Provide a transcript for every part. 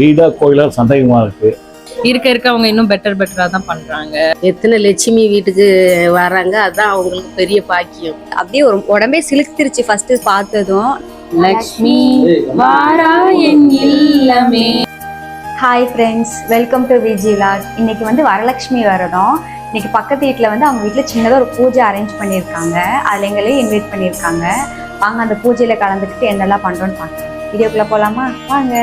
வீடா கோயிலா சந்தேகமா இருக்கு. இருக்க இருக்க அவங்க இன்னும் பெட்டர் பெட்டரா தான் பண்றாங்க. எத்தனை லட்சுமி வீட்டுக்கு வராங்க அதான் அவங்களுக்கு பெரிய பாக்கியம். அப்படியே ஒரு உடம்பே சிலுத்துருச்சு ஃபர்ஸ்ட் பார்த்ததும் லக்ஷ்மி வாரா என் இல்லமே. Hi friends welcome to Viji vlog இன்னைக்கு வந்து வரலட்சுமி விரதம் இன்னைக்கு பக்கத்து வீட்டில் வந்து அவங்க வீட்டில் சின்னதாக ஒரு பூஜை அரேஞ்ச் பண்ணியிருக்காங்க. அதில் எங்களையும் இன்வைட் பண்ணியிருக்காங்க. வாங்க அந்த பூஜையில் கலந்துக்கிட்டு என்னெல்லாம் பண்ணுறோன்னு பார்க்கலாம். வீடியோக்குள்ளே போகலாமா வாங்க.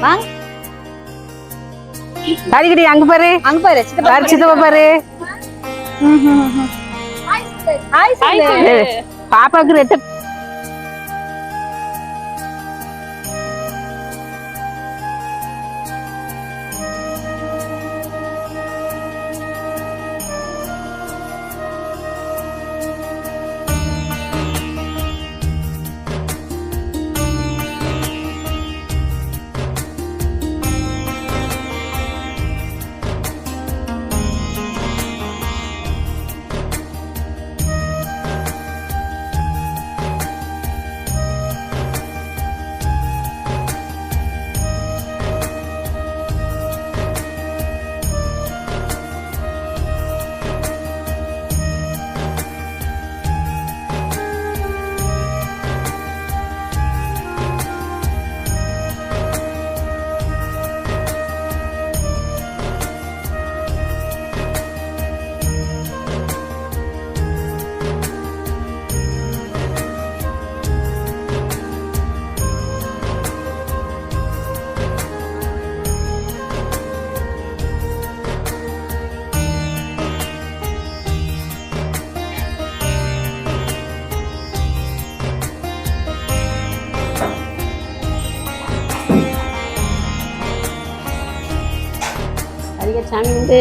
வாங்க. அடிக்கடி அங்க பாரு. அங்க பாரு பாரு. சித்தப்பா பாரு. பாப்பாக்கு ரெட்ட அதிக சாமி வந்து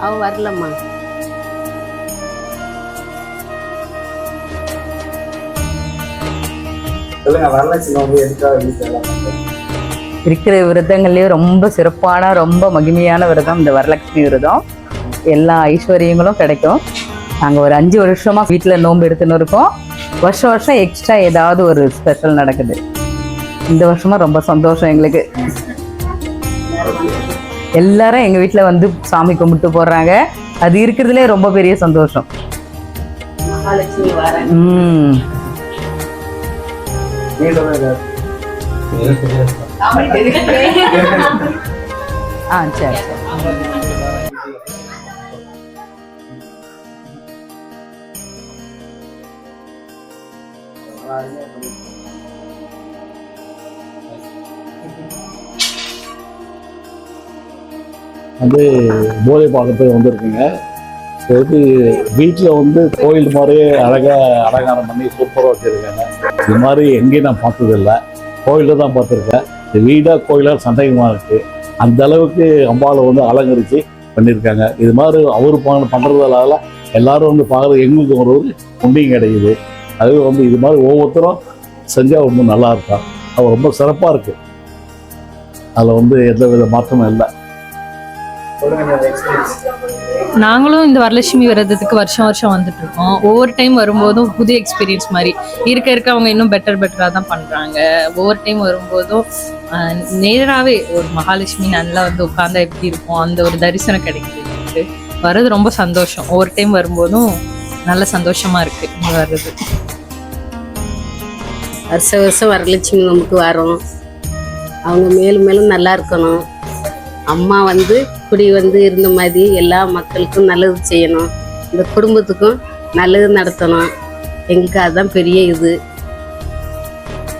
அவ வரலம்மா? இருக்கிற விரதங்கள்லேயே ரொம்ப சிறப்பான ரொம்ப மகிமையான விரதம் இந்த வரலட்சுமி விரதம். எல்லா ஐஸ்வர்யங்களும் கிடைக்கும். நாங்கள் ஒரு அஞ்சு வருஷமா வீட்டில் நோன்பு எடுத்துன்னு இருக்கோம். வருஷம் வருஷம் எக்ஸ்ட்ரா ஏதாவது ஒரு ஸ்பெஷல் நடக்குது. இந்த வருஷமா ரொம்ப சந்தோஷம் எங்களுக்கு. எல்லாரும் எங்கள் வீட்டில் வந்து சாமி கும்பிட்டு போடுறாங்க அது இருக்கிறதுலே ரொம்ப பெரிய சந்தோஷம். ஆ சரி சரி. வந்து போதை பார்க்கறதுக்கு வந்திருக்குங்க. இது வந்து வீட்டில் வந்து கோயில் மாதிரியே அழகாக அலங்காரம் பண்ணி சூப்பராக வச்சுருக்காங்க. இது மாதிரி எங்கேயும் நான் பார்த்ததில்ல. கோயிலில் தான் பார்த்துருக்கேன். இது வீடாக கோயிலாக சந்தேகமாக இருக்குது அந்த அளவுக்கு அம்பாவை வந்து அலங்கரித்து பண்ணியிருக்காங்க இது மாதிரி அவர் பண்ண பண்ணுறதால எல்லாரும் வந்து பார்க்குறது எங்களுக்கு ஒரு ஒரு புண்ணியம் கிடைக்குது. அது வந்து இது மாதிரி ஒவ்வொருத்தரும் செஞ்சால் ரொம்ப நல்லா இருக்கும் அது ரொம்ப சிறப்பாக இருக்குது அதில் வந்து எந்த வித மாற்றமும் இல்லை. நாங்களும் இந்த வரலட்சுமி விரதத்துக்கு வருஷம் வருஷம் வந்துட்டு இருக்கோம் ஒவ்வொரு டைம் வரும்போதும் புது எக்ஸ்பீரியன்ஸ் மாதிரி. இருக்க இருக்க அவங்க இன்னும் பெட்டர் பெட்டரா தான் பண்றாங்க. ஒவ்வொரு டைம் வரும்போதும் நேராவே ஒரு மகாலட்சுமி நல்லா வந்து உட்கார்ந்தா எப்படி இருக்கும்? அந்த ஒரு தரிசனம் கிடைக்குது. வர்றது ரொம்ப சந்தோஷம். ஒவ்வொரு டைம் வரும்போதும் நல்ல சந்தோஷமா இருக்கு இங்க வர்றது. வருஷ வருஷம் வரலட்சுமி நோம்புக்கு வரோம் அவங்க மேலும் மேலும் நல்லா இருக்கணும். அம்மா வந்து இப்படி வந்து இருந்த மாதிரி எல்லா மக்களுக்கும் நல்லது செய்யணும். இந்த குடும்பத்துக்கும் நல்லது நடத்தணும். எங்களுக்கு அதுதான் பெரிய இது.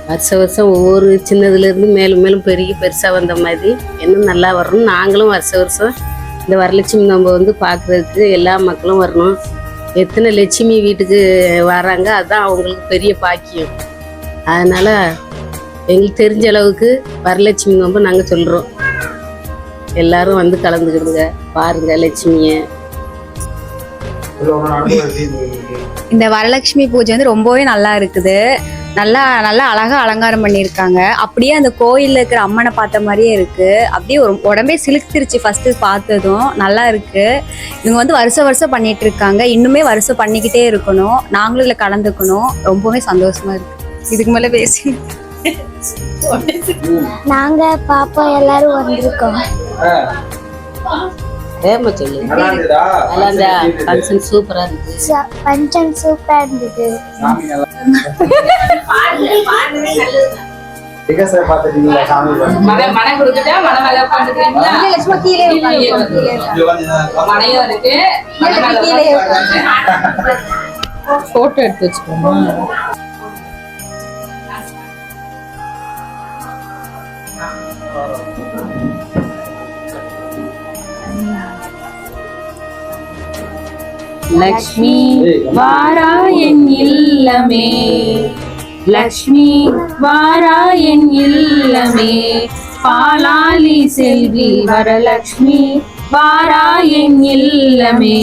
வருஷ வருஷம் ஒவ்வொரு சின்னதுலேருந்து மேலும் மேலும் பெருகி பெருசாக வந்த மாதிரி இன்னும் நல்லா வரணும் நாங்களும் வருஷ வருஷம் இந்த வரலட்சுமி நம்ம வந்து பார்க்குறதுக்கு எல்லா மக்களும் வரணும். எத்தனை லட்சுமி வீட்டுக்கு வராங்க அதுதான் அவங்களுக்கு பெரிய பாக்கியம். அதனால் எங்களுக்கு தெரிஞ்ச அளவுக்கு வரலட்சுமி நோம்பு நாங்கள் சொல்கிறோம் எல்லாரும் வந்து கலந்துக்கிடுங்க. பாருங்க லட்சுமியை. இந்த வரலட்சுமி பூஜை வந்து ரொம்பவே நல்லா இருக்குது. நல்லா நல்லா அழகா அலங்காரம் பண்ணியிருக்காங்க. அப்படியே அந்த கோயில்ல இருக்கிற அம்மனை பார்த்த மாதிரியே இருக்கு. அப்படியே ஒரு உடம்பே சிலுத்துருச்சு ஃபர்ஸ்ட் பார்த்ததும். நல்லா இருக்கு. இவங்க வந்து வருஷம் வருஷம் பண்ணிட்டு இருக்காங்க இன்னுமே வருஷம் பண்ணிக்கிட்டே இருக்கணும். நாங்களும் இதில் கலந்துக்கணும். ரொம்பவே சந்தோஷமா இருக்கு. இதுக்கு மேலே பேசி நாங்க பாப்பா எல்லாரும் வந்திருக்கோம். வேமா சொல்லு. நல்லா இருந்ததா? ஃபங்க்ஷன் சூப்பராக இருந்துச்சு பஞ்சம் சூப்பரா இருந்தது. சாமி நல்லா விகாச பார்த்துட்டீங்களா சாமி மன மன கொடுத்துட்டா மன மேல உட்காந்துக்கிறீங்களா? மனையும் இருக்கு. போட்டோ எடுத்து வச்சுக்கோமா. லக்ஷ்மி வாரா என் இல்லமே. லக்ஷ்மி வாரா என் இல்லமே. பாலாலி செல்வி வரலக்ஷ்மி வாரா என் இல்லமே.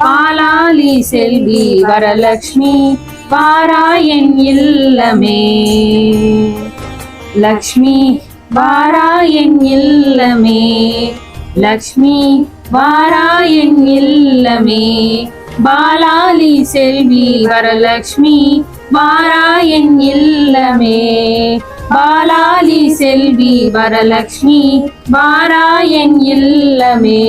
பாலாலி செல்வி வரலக்ஷ்மி வாரா என் இல்லமே. லக்ஷ்மி வாரா என் இல்லமே. லக்ஷ்மி வாரா இல்லமே. பாலாலி செல்வி வரலக்ஷ்மி வாரா இல்லமே. பாலாலி செல்வி வரலக்ஷ்மி வாரா இல்லமே.